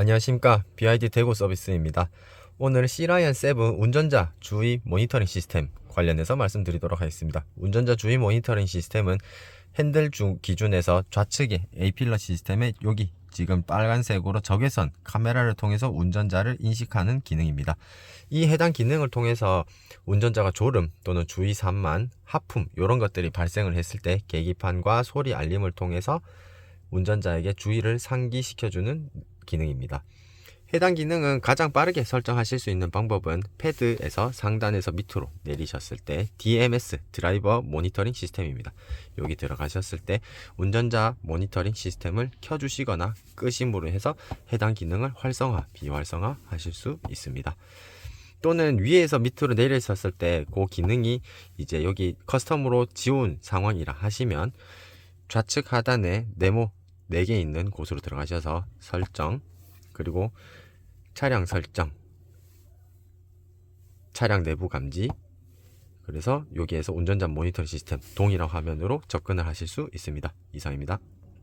안녕하십니까 BID 대구 서비스입니다. 오늘 C라이언 7 운전자 주의 모니터링 시스템 관련해서 말씀드리도록 하겠습니다. 운전자 주의 모니터링 시스템은 핸들 중 기준에서 좌측에 A필러 시스템의 여기 지금 빨간색으로 적외선 카메라를 통해서 운전자를 인식하는 기능입니다. 이 해당 기능을 통해서 운전자가 졸음 또는 주의 산만, 하품 이런 것들이 발생을 했을 때 계기판과 소리 알림을 통해서 운전자에게 주의를 상기시켜주는 기능입니다. 해당 기능은 가장 빠르게 설정하실 수 있는 방법은 패드에서 상단에서 밑으로 내리셨을 때 DMS 드라이버 모니터링 시스템입니다. 여기 들어가셨을 때 운전자 모니터링 시스템을 켜주시거나 끄심으로 해서 해당 기능을 활성화, 비활성화 하실 수 있습니다. 또는 위에서 밑으로 내리셨을 때 그 기능이 이제 여기 커스텀으로 지운 상황이라 하시면 좌측 하단에 네모 4개 있는 곳으로 들어가셔서 설정 그리고 차량 설정 차량 내부 감지 그래서 여기에서 운전자 모니터링 시스템 동일한 화면으로 접근을 하실 수 있습니다. 이상입니다.